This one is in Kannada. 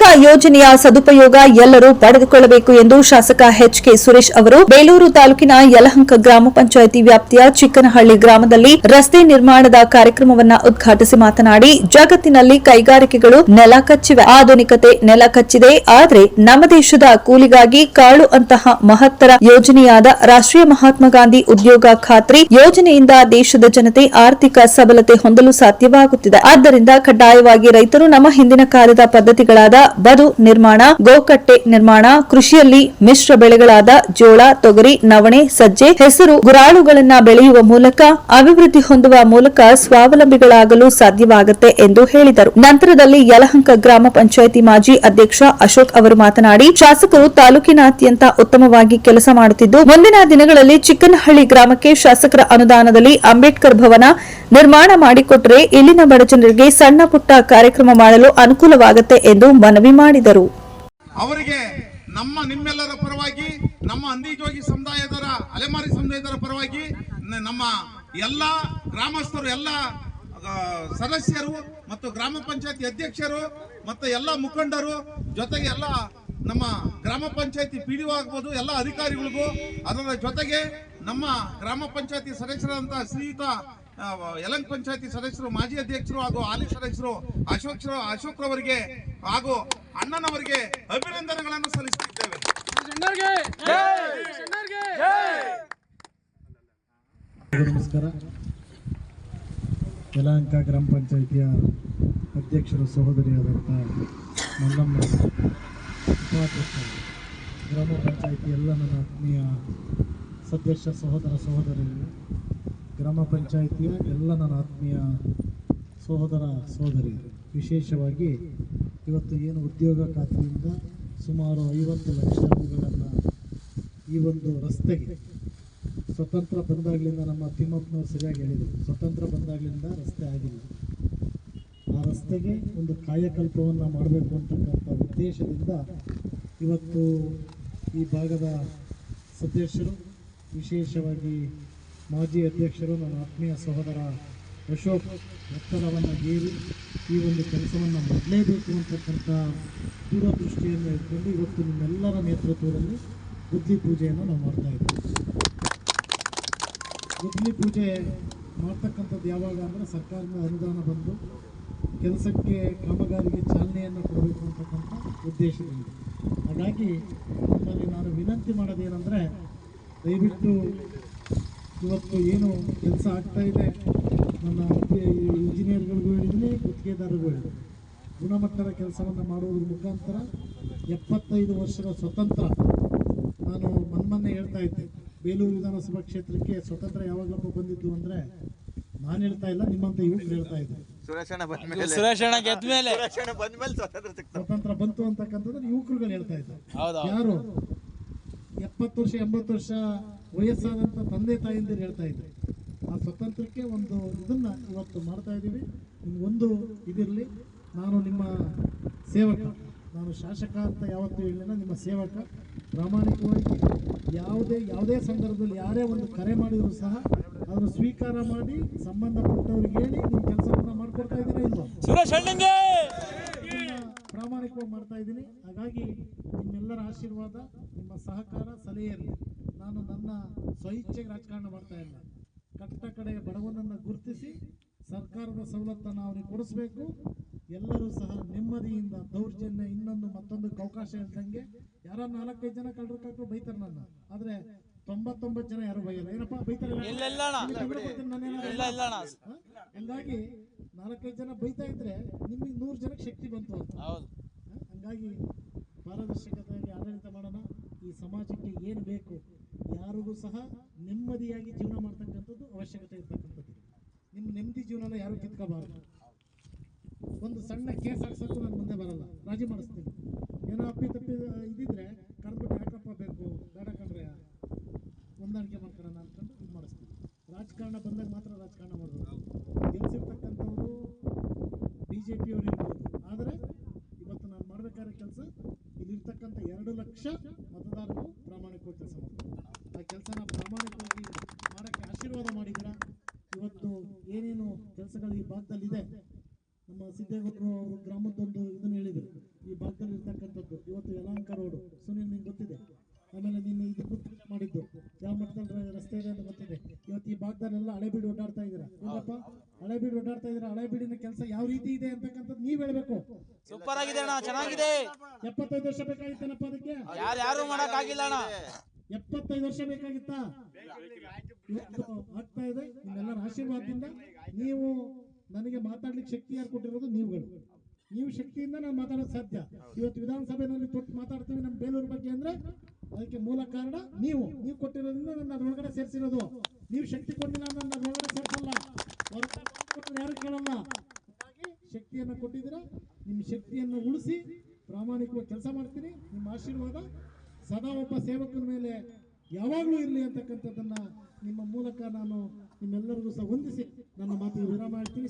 ನರೇಗಾ ಯೋಜನೆಯ ಸದುಪಯೋಗ ಎಲ್ಲರೂ ಪಡೆದುಕೊಳ್ಳಬೇಕು ಎಂದು ಶಾಸಕ ಎಚ್ ಕೆ ಸುರೇಶ್ ಅವರು ಬೇಲೂರು ತಾಲೂಕಿನ ಯಲಹಂಕ ಗ್ರಾಮ ಪಂಚಾಯಿತಿ ವ್ಯಾಪ್ತಿಯ ಚಿಕ್ಕನಹಳ್ಳಿ ಗ್ರಾಮದಲ್ಲಿ ರಸ್ತೆ ನಿರ್ಮಾಣದ ಕಾರ್ಯಕ್ರಮವನ್ನ ಉದ್ಘಾಟಿಸಿ ಮಾತನಾಡಿ, ಜಗತ್ತಿನಲ್ಲಿ ಕೈಗಾರಿಕೆಗಳು ನೆಲ ಕಚ್ಚಿವೆ. ಆಧುನಿಕತೆ ನೆಲ ಕಚ್ಚಿದೆ. ಆದರೆ ನಮ್ಮ ದೇಶದ ಕೂಲಿಗಾಗಿ ಕಾಳು ಅಂತಹ ಮಹತ್ತರ ಯೋಜನೆಯಾದ ರಾಷ್ಟ್ರೀಯ ಮಹಾತ್ಮ ಗಾಂಧಿ ಉದ್ಯೋಗ ಖಾತ್ರಿ ಯೋಜನೆಯಿಂದ ದೇಶದ ಜನತೆ ಆರ್ಥಿಕ ಸಬಲತೆ ಹೊಂದಲು ಸಾಧ್ಯವಾಗುತ್ತಿದೆ. ಆದ್ದರಿಂದ ಕಡ್ಡಾಯವಾಗಿ ರೈತರು ನಮ್ಮ ಹಿಂದಿನ ಕಾಲದ ಪದ್ಧತಿಗಳಾದ ಬದು ನಿರ್ಮಾಣ, ಗೋಕಟ್ಟೆ ನಿರ್ಮಾಣ, ಕೃಷಿಯಲ್ಲಿ ಮಿಶ್ರ ಬೆಳೆಗಳಾದ ಜೋಳ, ತೊಗರಿ, ನವಣೆ, ಸಜ್ಜೆ, ಹೆಸರು, ಗುರಾಳುಗಳನ್ನು ಬೆಳೆಯುವ ಮೂಲಕ, ಅಭಿವೃದ್ಧಿ ಹೊಂದುವ ಮೂಲಕ ಸ್ವಾವಲಂಬಿಗಳಾಗಲು ಸಾಧ್ಯವಾಗುತ್ತೆ ಎಂದು ಹೇಳಿದರು. ನಂತರದಲ್ಲಿ ಯಲಹಂಕ ಗ್ರಾಮ ಪಂಚಾಯಿತಿ ಮಾಜಿ ಅಧ್ಯಕ್ಷ ಅಶೋಕ್ ಅವರು ಮಾತನಾಡಿ, ಶಾಸಕರು ತಾಲೂಕಿನಾದ್ಯಂತ ಉತ್ತಮವಾಗಿ ಕೆಲಸ ಮಾಡುತ್ತಿದ್ದು, ಮುಂದಿನ ದಿನಗಳಲ್ಲಿ ಚಿಕ್ಕನಹಳ್ಳಿ ಗ್ರಾಮಕ್ಕೆ ಶಾಸಕರ ಅನುದಾನದಲ್ಲಿ ಅಂಬೇಡ್ಕರ್ ಭವನ ನಿರ್ಮಾಣ ಮಾಡಿಕೊಟ್ಟರೆ ಇಲ್ಲಿನ ಬಡಜನರಿಗೆ ಸಣ್ಣ ಪುಟ್ಟ ಕಾರ್ಯಕ್ರಮ ಮಾಡಲು ಅನುಕೂಲವಾಗುತ್ತೆ ಎಂದು ಮನವಿ ಮಾಡಿದರು. ಅವರಿಗೆ ನಮ್ಮ ನಿಮ್ಮೆಲ್ಲರ ಪರವಾಗಿ, ನಮ್ಮ ಅಂದಿಜೋಗಿ ಸಮುದಾಯದವರ, ಅಲೆಮಾರಿ ಸಮುದಾಯದರ ಪರವಾಗಿ ನಮ್ಮ ಎಲ್ಲ ಗ್ರಾಮಸ್ಥರು, ಎಲ್ಲ ಸದಸ್ಯರು ಮತ್ತು ಗ್ರಾಮ ಪಂಚಾಯತಿ ಅಧ್ಯಕ್ಷರು ಮತ್ತು ಎಲ್ಲ ಮುಖಂಡರು ಜೊತೆಗೆ ಎಲ್ಲ ನಮ್ಮ ಗ್ರಾಮ ಪಂಚಾಯತಿ ಪಿ ಡಿ ಆಗ್ಬೋದು, ಎಲ್ಲ ಅಧಿಕಾರಿಗಳಿಗೂ ಅದರ ಜೊತೆಗೆ ನಮ್ಮ ಗ್ರಾಮ ಪಂಚಾಯತಿ ಸದಸ್ಯರಾದಂತಹ ಶ್ರೀಯುತ ಯಲಂಕ್ ಪಂಚಾಯತಿ ಸದಸ್ಯರು ಮಾಜಿ ಅಧ್ಯಕ್ಷರು ಹಾಗೂ ಹಾಲಿ ಸದಸ್ಯರು ಅಶೋಕ್ ಅಶೋಕ್ ರವರಿಗೆ ಹಾಗೂ ಅಣ್ಣನವರಿಗೆ ಅಭಿನಂದನೆಗಳನ್ನು ಸಲ್ಲಿಸುತ್ತಿದ್ದೇವೆ. ನಮಸ್ಕಾರ. ಯಲಹಂಕ ಗ್ರಾಮ ಪಂಚಾಯಿತಿಯ ಅಧ್ಯಕ್ಷರು ಸಹೋದರಿಯಾದಂಥ ಮಲ್ಲಮ್ಮ ಗ್ರಾಮ ಪಂಚಾಯಿತಿ ಎಲ್ಲ ನನ್ನ ಆತ್ಮೀಯ ಸದಸ್ಯ ಸಹೋದರ ಸಹೋದರಿಯರು. ಗ್ರಾಮ ಪಂಚಾಯಿತಿಯ ಎಲ್ಲ ನನ್ನ ಆತ್ಮೀಯ ಸಹೋದರ ಸಹೋದರಿ, ವಿಶೇಷವಾಗಿ ಇವತ್ತು ಏನು ಉದ್ಯೋಗ ಖಾತೆಯಿಂದ ಸುಮಾರು ಐವತ್ತು ಲಕ್ಷ ರೂಪಾಯಿಗಳನ್ನು ಈ ಒಂದು ರಸ್ತೆಗೆ ಸ್ವತಂತ್ರ ಬಂದಾಗಲಿಂದ ನಮ್ಮ ತಿಮ್ಮಪ್ಪನವ್ರು ಸರಿಯಾಗಿ ಹೇಳಿದರು. ಸ್ವತಂತ್ರ ಬಂದಾಗಲಿಂದ ರಸ್ತೆ ಆಗಿಲ್ಲ. ಆ ರಸ್ತೆಗೆ ಒಂದು ಕಾಯಕಲ್ಪವನ್ನು ಮಾಡಬೇಕು ಅಂತಕ್ಕಂಥ ಉದ್ದೇಶದಿಂದ ಇವತ್ತು ಈ ಭಾಗದ ಸದಸ್ಯರು ವಿಶೇಷವಾಗಿ ಮಾಜಿ ಅಧ್ಯಕ್ಷರು ನನ್ನ ಆತ್ಮೀಯ ಸಹೋದರ ಅಶೋಕ್ ಒತ್ತಡವನ್ನು ಗೀರಿ ಈ ಒಂದು ಕೆಲಸವನ್ನು ಮಾಡಲೇಬೇಕು ಅಂತಕ್ಕಂಥ ದೂರದೃಷ್ಟಿಯನ್ನು ಇಟ್ಕೊಂಡು ಇವತ್ತು ನಿಮ್ಮೆಲ್ಲರ ನೇತೃತ್ವದಲ್ಲಿ ಬುದ್ಧಿ ಪೂಜೆಯನ್ನು ನಾವು ಮಾಡ್ತಾ ಇದ್ದೀವಿ ಬುದ್ಧಿ ಪೂಜೆ ಮಾಡ್ತಕ್ಕಂಥದ್ದು ಯಾವಾಗ ಅಂದರೆ ಸರ್ಕಾರದ ಅನುದಾನ ಬಂದು ಕೆಲಸಕ್ಕೆ ಕಾಮಗಾರಿಗೆ ಚಾಲನೆಯನ್ನು ಕೊಡಬೇಕು ಅಂತಕ್ಕಂಥ ಉದ್ದೇಶದಿಂದ. ಹಾಗಾಗಿ ನಿಮ್ಮಲ್ಲಿ ನಾನು ವಿನಂತಿ ಮಾಡೋದೇನೆಂದರೆ ದಯವಿಟ್ಟು ಇವತ್ತು ಏನು ಕೆಲಸ ಆಗ್ತಾ ಇದೆ? ನನ್ನ ಇಂಜಿನಿಯರ್ಗಳಿಗೂ ಹೇಳಿದ್ದೀನಿ ಗುತ್ತಿಗೆದಾರರಿಗೂ ಹೇಳಿದ್ದೀನಿ. ಗುಣಮಟ್ಟದ ಕೆಲಸವನ್ನು ಮಾಡುವುದ್ರ ಮುಖಾಂತರ ಎಪ್ಪತ್ತೈದು ವರ್ಷದ ಸ್ವತಂತ್ರ ನಾನು ಮನ್ಮನ್ನೇ ಹೇಳ್ತಾ ಇದ್ದೆ. ಬೇಲೂರು ವಿಧಾನಸಭಾ ಕ್ಷೇತ್ರಕ್ಕೆ ಸ್ವತಂತ್ರ ಯಾವಾಗಲಪ್ಪ ಬಂದಿದ್ದು ಅಂದರೆ ನಾನು ಹೇಳ್ತಾ ಇಲ್ಲ ನಿಮ್ಮಂತ ಯುವಕರು ಹೇಳ್ತಾ ಇದ್ದೆ ಸುರೇಶಣ್ಣ ಬಂದ್ಮೇಲೆ. ಸುರೇಶಣ್ಣ ಗೆದ್ದ ಮೇಲೆ ಸುರೇಶಣ್ಣ ಬಂದ್ಮೇಲೆ ಸ್ವಾತಂತ್ರ್ಯ ಸಿಕ್ತು ಸ್ವತಂತ್ರ ಬಂತು ಅಂತಕ್ಕಂಥದ್ದು ಯುವಕರುಗಳು ಹೇಳ್ತಾ ಇದ್ದಾರೆ ಹೌದಾ. ಯಾರು? ಎಪ್ಪತ್ತು ವರ್ಷ, ಎಂಬತ್ತು ವರ್ಷ ವಯಸ್ಸಾದಂಥ ತಂದೆ ತಾಯಿಂದರು ಹೇಳ್ತಾ ಇದ್ದಾರೆ ಆ ಸ್ವತಂತ್ರಕ್ಕೆ ಒಂದು ಇದನ್ನ ಇವತ್ತು ಮಾಡ್ತಾ ಇದ್ದೀವಿ. ಒಂದು ಇದಿರಲಿ. ನಾನು ನಿಮ್ಮ ಸೇವಕ. ನಾನು ಶಾಸಕ ಅಂತ ಯಾವತ್ತೂ ಹೇಳಿಲ್ಲ ನಿಮ್ಮ ಸೇವಕ. ಪ್ರಾಮಾಣಿಕವಾಗಿ ಯಾವುದೇ ಯಾವುದೇ ಸಂದರ್ಭದಲ್ಲಿ ಯಾರೇ ಒಂದು ಕರೆ ಮಾಡಿದರೂ ಸಹ ಅದನ್ನು ಸ್ವೀಕಾರ ಮಾಡಿ, ಸಂಬಂಧಪಟ್ಟವ್ರಿಗೆ ಹೇಳಿ ನಿಮ್ಮ ಕೆಲಸವನ್ನು ಮಾಡ್ಕೊಡ್ತಾ ಇದ್ದೀರಾ ಇಲ್ವಾ? ಪ್ರಾಮಾಣಿಕವಾಗಿ ಮಾಡ್ತಾ ಇದ್ದೀನಿ. ಹಾಗಾಗಿ ನಿಮ್ಮೆಲ್ಲರ ಆಶೀರ್ವಾದ ನಿಮ್ಮ ಸಹಕಾರ ಸಲಹೆಯಲ್ಲಿ. ನಾನು ನನ್ನ ಸ್ವಇಚ್ಛೆಗೆ ರಾಜಕಾರಣ ಮಾಡ್ತಾ ಇಲ್ಲ. ಕಟ್ಟ ಕಡೆಯ ಬಡವನನ್ನು ಗುರುತಿಸಿ ಸರ್ಕಾರದ ಸವಲತ್ತನ್ನು ಅವನಿಗೆ ಕೊಡಿಸ್ಬೇಕು. ಎಲ್ಲರೂ ಸಹ ನೆಮ್ಮದಿಯಿಂದ ದೌರ್ಜನ್ಯ ಇನ್ನೊಂದು ಮತ್ತೊಂದು ಅವಕಾಶ ಇಲ್ದಂಗೆ ಯಾರ ನಾಲ್ಕೈದು ಜನ ಕಳ್ಳರು ಕಾಕರು ಬೈತಾರೆ ನನ್ನ. ಆದ್ರೆ ತೊಂಬತ್ತೊಂಬತ್ತು ಜನ ಯಾರು ಬೈಯಲ್ಲ. ಏನಪ್ಪ ಬೈತಾರೆ? ಹಂಗಾಗಿ ನಾಲ್ಕೈದು ಜನ ಬೈತಾ ಇದ್ರೆ ನಿಮಗೆ ನೂರು ಜನಕ್ಕೆ ಶಕ್ತಿ ಬಂತು ಅಂತ? ಹಂಗಾಗಿ ಪಾರದರ್ಶಕತೆಯಾಗಿ ಆಡಳಿತ ಮಾಡೋಣ. ಈ ಸಮಾಜಕ್ಕೆ ಏನು ಬೇಕು ಯಾರಿಗೂ ಸಹ ನೆಮ್ಮದಿಯಾಗಿ ಜೀವನ ಮಾಡ್ತಕ್ಕಂಥದ್ದು ಅವಶ್ಯಕತೆ ಇರ್ತಕ್ಕಂಥದ್ದು. ನಿಮ್ಮ ನೆಮ್ಮದಿ ಜೀವನನ ಯಾರು ಕಿತ್ಕೋಬಾರ್ದು? ಒಂದು ಸಣ್ಣ ಕೇಸ್ ಹಾಕ್ಸೋಕ್ಕೂ ನಾನು ಮುಂದೆ ಬರಲ್ಲ. ರಾಜಿ ಮಾಡಿಸ್ತೀನಿ. ಏನೋ ಅಪ್ಪಿ ತಪ್ಪಿ ಇದ್ದಿದ್ರೆ ಕರೆದ್ಬಿಟ್ಟು ಯಾಕಪ್ಪ ಬೇಕು? ಬೇಡ ಕಣ್ರೆ. ಹೊಂದಾಣಿಕೆ ಮಾಡ್ಕೊಳ್ಳೋಣ ಅಂದ್ಕೊಂಡು ಇದು ಮಾಡಿಸ್ತೀವಿ ರಾಜಕಾರಣ ಬಂದಾಗ ಮಾತ್ರ ರಾಜಕಾರಣ ಮಾಡ್ಬೋದು. ಗೆಲ್ಸಿರ್ತಕ್ಕಂಥವ್ರು ಬಿ ಜೆ ಪಿಯವರು ಇರ್ಬೋದು ಆದರೆ ಇವತ್ತು ನಾನು ಮಾಡಬೇಕಾದ ಕೆಲಸ, ಇಲ್ಲಿರ್ತಕ್ಕಂಥ ಎರಡು ಲಕ್ಷ ಮತದಾರರು ಪ್ರಾಮಾಣಿಕವಾಗಿ ಕೆಲಸ ಮಾಡ್ತಾರೆ. ಆ ಕೆಲಸನ ಪ್ರಾಮಾಣಿಕವಾಗಿ ಮಾಡೋಕ್ಕೆ ಆಶೀರ್ವಾದ ಮಾಡಿದ್ದೀರಾ? ಇವತ್ತು ಏನೇನು ಕೆಲಸಗಳು ಈ ಭಾಗದಲ್ಲಿದೆ? ನಮ್ಮ ಸಿದ್ದೇಗೌಡರು ಅವರು ಗ್ರಾಮದೊಂದು ಇದನ್ನು ಹೇಳಿದರು. ಈ ಭಾಗದಲ್ಲಿ ರೋಡು. ಸುನಿಲ್, ನಿಂಗೆ ಗೊತ್ತಿದೆ? ಆಮೇಲೆ ನಿನ್ನೆ ಇದು ಗುರುತಿಗೆ ಮಾಡಿದ್ದು ಯಾವ ಮಟ್ಟದಲ್ಲಿ ರಸ್ತೆ ಇದೆ ಅಂತ ಗೊತ್ತಿದೆ ಇವತ್ತು ಈ ಭಾಗದಲ್ಲೆಲ್ಲ ಹಳೆಬೀಡು ಓಡಾಡ್ತಾ ಇದ್ದೀರಾ ಏನಪ್ಪ ಹಳೆಬೀಡು ಓಡಾಡ್ತಾ ಇದ್ದೀರಾ ಹಳೆಬೀಡಿನ ಕೆಲಸ ಯಾವ ಇದೆ ನೀವ್ ಹೇಳ್ಬೇಕು. ಸೂಪರ್ ಆಗಿದೆ ಅಣ್ಣ ಚೆನ್ನಾಗಿದೆ. ಎಪ್ಪತ್ತೈದು ವರ್ಷ ಬೇಕಾಗಿತ್ತೇನಪ್ಪ ಅದಕ್ಕೆ? ಯಾರು ಯಾರು ಮಾಡಕ್ ಆಗಿಲ್ಲ ಅಣ್ಣ. ಎಪ್ಪತ್ತೈದು ವರ್ಷ ಬೇಕಾಗಿತ್ತಾ? ಆಗ್ತಾ ಇದೆ ನಿಮ್ಮೆಲ್ಲರ ಆಶೀರ್ವಾದದಿಂದ ನೀವು ನನಗೆ ಮಾತಾಡ್ಲಿಕ್ಕೆ ಶಕ್ತಿ ಯಾರು ಕೊಟ್ಟಿರೋದು ನೀವುಗಳು. ನೀವು ಶಕ್ತಿಯಿಂದ ನಾನು ಮಾತಾಡೋದು ಸಾಧ್ಯ. ಇವತ್ತು ವಿಧಾನಸಭೆಯಲ್ಲಿ ತೊಟ್ಟು ಮಾತಾಡ್ತೀವಿ ನಮ್ಮ ಬೇಲೂರು ಬಗ್ಗೆ ಅಂದ್ರೆ ಅದಕ್ಕೆ ಮೂಲ ಕಾರಣ ನೀವು. ನೀವು ಕೊಟ್ಟಿರೋದ್ರಿಂದ ನನ್ನ ಅದ್ರೊಳಗಡೆ ಸೇರಿಸಿರೋದು. ನೀವು ಶಕ್ತಿ ಕೊಟ್ಟಿಲ್ಲ ನನ್ನ ಅದ್ರೊಳಗಡೆ ಸೇರಿಸಲ್ಲ. ಯಾರು ಕೇಳಲ್ಲ ಹಾಗಾಗಿ ಶಕ್ತಿಯನ್ನು ಕೊಟ್ಟಿದ್ದೀರಾ ನಿಮ್ಮ ಶಕ್ತಿಯನ್ನು ಉಳಿಸಿ ಪ್ರಾಮಾಣಿಕವಾಗಿ ಕೆಲಸ ಮಾಡ್ತೀನಿ. ನಿಮ್ಮ ಆಶೀರ್ವಾದ ಸದಾ ಒಬ್ಬ ಸೇವಕನ ಮೇಲೆ ಯಾವಾಗಲೂ ಇರಲಿ ಅಂತಕ್ಕಂಥದ್ದನ್ನ ನಿಮ್ಮ ಮೂಲಕ ನಾನು ನಿಮ್ಮೆಲ್ಲರಿಗೂ ಸಹ ಹೊಂದಿಸಿ ನನ್ನ ಮಾತಿಗೆ ವಿರಾಮ ಮಾಡ್ತೀನಿ